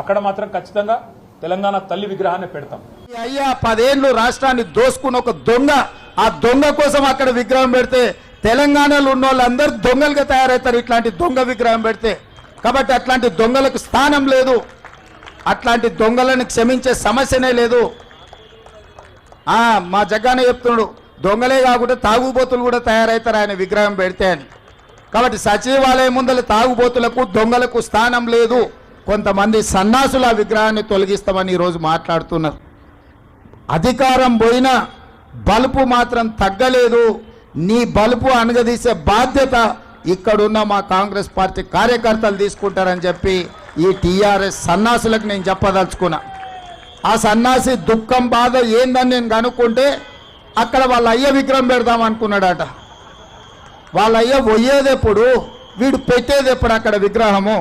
అక్కడ మాత్రం ఖచ్చితంగా తెలంగాణ తల్లి విగ్రహాన్ని పెడతాం. అయ్యా పదేళ్ళు రాష్ట్రాన్ని దోసుకున్న ఒక దొంగ ఆ దొంగ కోసం అక్కడ విగ్రహం పెడితే తెలంగాణలో ఉన్న వాళ్ళందరూ దొంగలుగా తయారవుతారు ఇట్లాంటి దొంగ విగ్రహం పెడితే. కాబట్టి అట్లాంటి దొంగలకు స్థానం లేదు. అట్లాంటి దొంగలను క్షమించే సమస్యనే లేదు. ఆ మా జగ్గానే చెప్తున్నాడు దొంగలే కాకుండా తాగుబోతులు కూడా తయారవుతారు ఆయన విగ్రహం పెడితే అని. కాబట్టి సచివాలయం ముందల తాగుబోతులకు దొంగలకు స్థానం లేదు. కొంతమంది సన్నాసుల విగ్రహాన్ని తొలగిస్తామని ఈరోజు మాట్లాడుతున్నారు. అధికారం పోయినా బలుపు మాత్రం తగ్గలేదు. నీ బలుపు అనగదీసే బాధ్యత ఇక్కడున్న మా కాంగ్రెస్ పార్టీ కార్యకర్తలు తీసుకుంటారని చెప్పి ఈ టీఆర్ఎస్ సన్నాసులకు నేను చెప్పదలుచుకున్నా. ఆ సన్నాసి దుఃఖం బాధ ఏందని నేను కనుక్కుంటే అక్కడ వాళ్ళ అయ్య విగ్రహం పెడదాం అనుకున్నాడట. వాళ్ళ అయ్య పోయేదెప్పుడు వీడు పెట్టేది ఎప్పుడు అక్కడ విగ్రహము?